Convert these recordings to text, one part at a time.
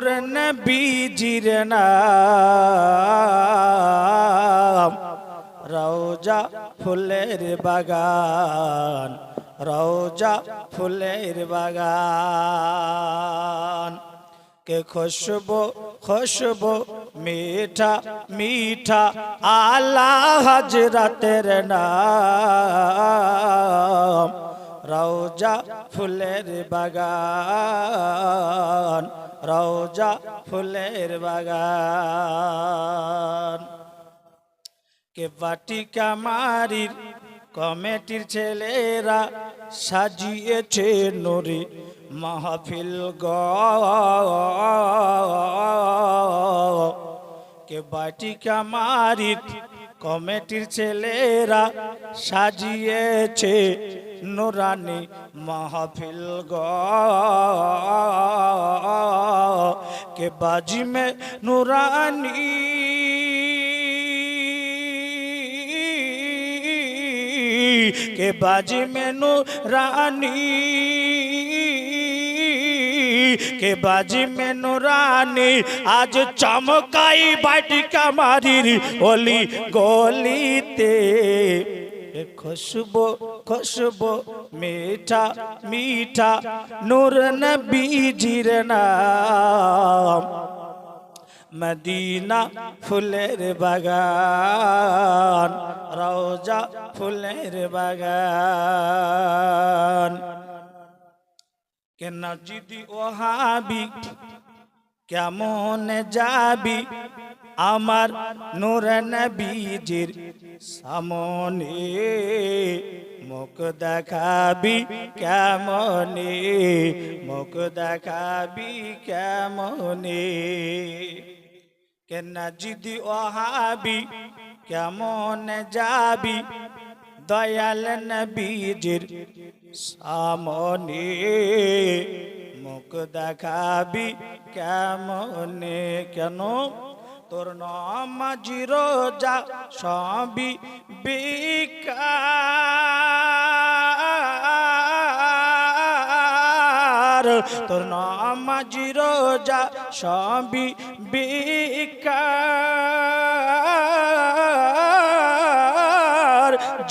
নূর নবীজির নাম। রওজা ফুলের বাগান, রওজা ফুলের বাগান। কে খুশবু খুশবু, মিঠা মিঠা আলা হজরতের নাম। রওজা ফুলের বাগান। রওজা ফুলের বাগান। কে বাটিকা মারির কমেটির ছেলেরা সাজিয়েছে নুরি মাহফিল গ। কে বাটিকা মারির কমিটির ছেলেরা সাজিয়েছে নুরানি মাহফিল গ। बाजी में नूरानी के बाजी में नूरानी के बाजी में नूरानी आज चमकाई बाटिका मारी होली गोली ते खुशबो खुशबो মিঠা মিঠা নূর নবীজির নাম। মদিনা ফুলের বাগান, রওজা ফুলের বাগান। কেন যদি ওহাবি কেমন যাবি? আমার নূর নবীজির সামনে মুখ দেখাবি কেমনে? মুখ দেখাবি কেমনে? কেন যদি ওহাবি, কেমন যাবি? দয়াল নবীজির সামনে মুখ দেখাবি কেমনে? কেন? তোর নামাজি রোজা সবই বিকার। তোর নামাজি রোজা সবই বিকার।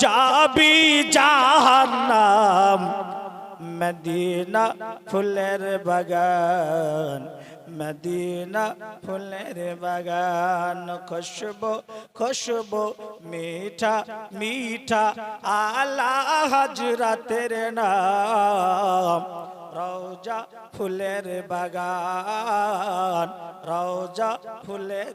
যাবি জাহান্নাম, মদিনা ফুলের বাগান। মদিনা ফুলের বাগান, খুশবু খুশবু, মিঠা মিঠা আলা হজরতের নাম। রওজা ফুলের বাগান, রওজা ফুলের